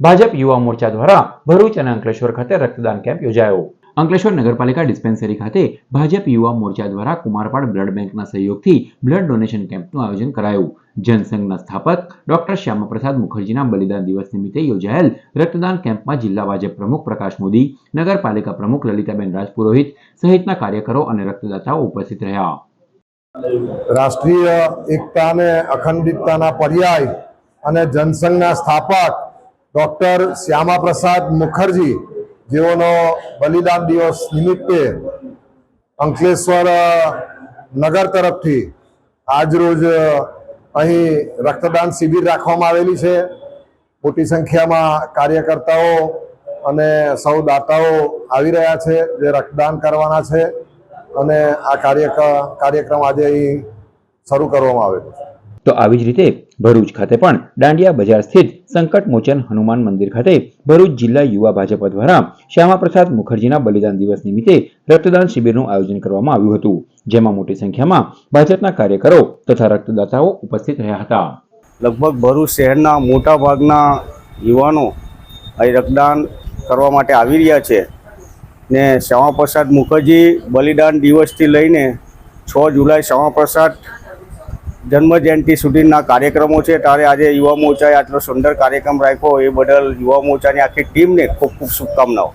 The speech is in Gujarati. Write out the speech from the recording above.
ભાજપ યુવા મોરચા દ્વારા ભરૂચ અને અંકલેશ્વર ખાતે રક્તદાન કેમ્પ યોજાયો. અંકલેશ્વર નગરપાલિકા ડિસ્પેન્સરી ખાતે ભાજપ યુવા મોરચા દ્વારા કુમારપાડ બ્લડ બેંકના સહયોગથી બ્લડ ડોનેશન કેમ્પનું આયોજન કરાયું. જનસંઘના સ્થાપક ડોક્ટર શ્યામાપ્રસાદ મુખર્જીના બલિદાન દિવસ નિમિત્તે યોજાયેલ રક્તદાન કેમ્પમાં જિલ્લા ભાજપ પ્રમુખ પ્રકાશ મોદી, નગરપાલિકા પ્રમુખ લલિતાબેન રાજપુરોહિત સહિતના કાર્યકરો અને રક્તદાતાઓ ઉપસ્થિત રહ્યા. રાષ્ટ્રીય એકતા અને અખંડિતતાના પર્યાય અને જનસંઘના સ્થાપક ડૉક્ટર શ્યામાપ્રસાદ મુખર્જી, જેઓનો બલિદાન દિવસ નિમિત્તે અંકલેશ્વર નગર તરફથી આજરોજ અહીં રક્તદાન શિબિર રાખવામાં આવેલી છે. મોટી સંખ્યામાં કાર્યકર્તાઓ અને સૌ દાતાઓ આવી રહ્યા છે જે રક્તદાન કરવાના છે અને આ કાર્ય કાર્યક્રમ આજે અહીં શરૂ કરવામાં આવેલો છે. તો આવી જ રીતે ભરૂચ ખાતે પણ દાંડિયા બજાર સ્થિત સંકટ મોચન હનુમાન મંદિર ખાતે ભરૂચ જિલ્લા યુવા ભાજપ દ્વારા શ્યામાપ્રસાદ મુખર્જીના બલિદાન દિવસ નિમિત્તે રક્તદાન શિબિરનું આયોજન કરવામાં આવ્યું હતું, જેમાં મોટી સંખ્યામાં ભાજપના કાર્યકરો તથા રક્તદાતાઓ ઉપસ્થિત રહ્યા હતા. લગભગ ભરૂચ શહેરના મોટા ભાગના યુવાનો અહીં રક્તદાન કરવા માટે આવી રહ્યા છે ને શ્યામાપ્રસાદ મુખર્જી બલિદાન દિવસથી લઈને છ જુલાઈ શ્યામાપ્રસાદ જન્મ જયંતિ સુધીના કાર્યક્રમો છે. ત્યારે આજે યુવા મોરચાએ આટલો સુંદર કાર્યક્રમ રાખ્યો. એ બદલ યુવા મોરચાની આખી ટીમને ખૂબ ખૂબ શુભકામનાઓ.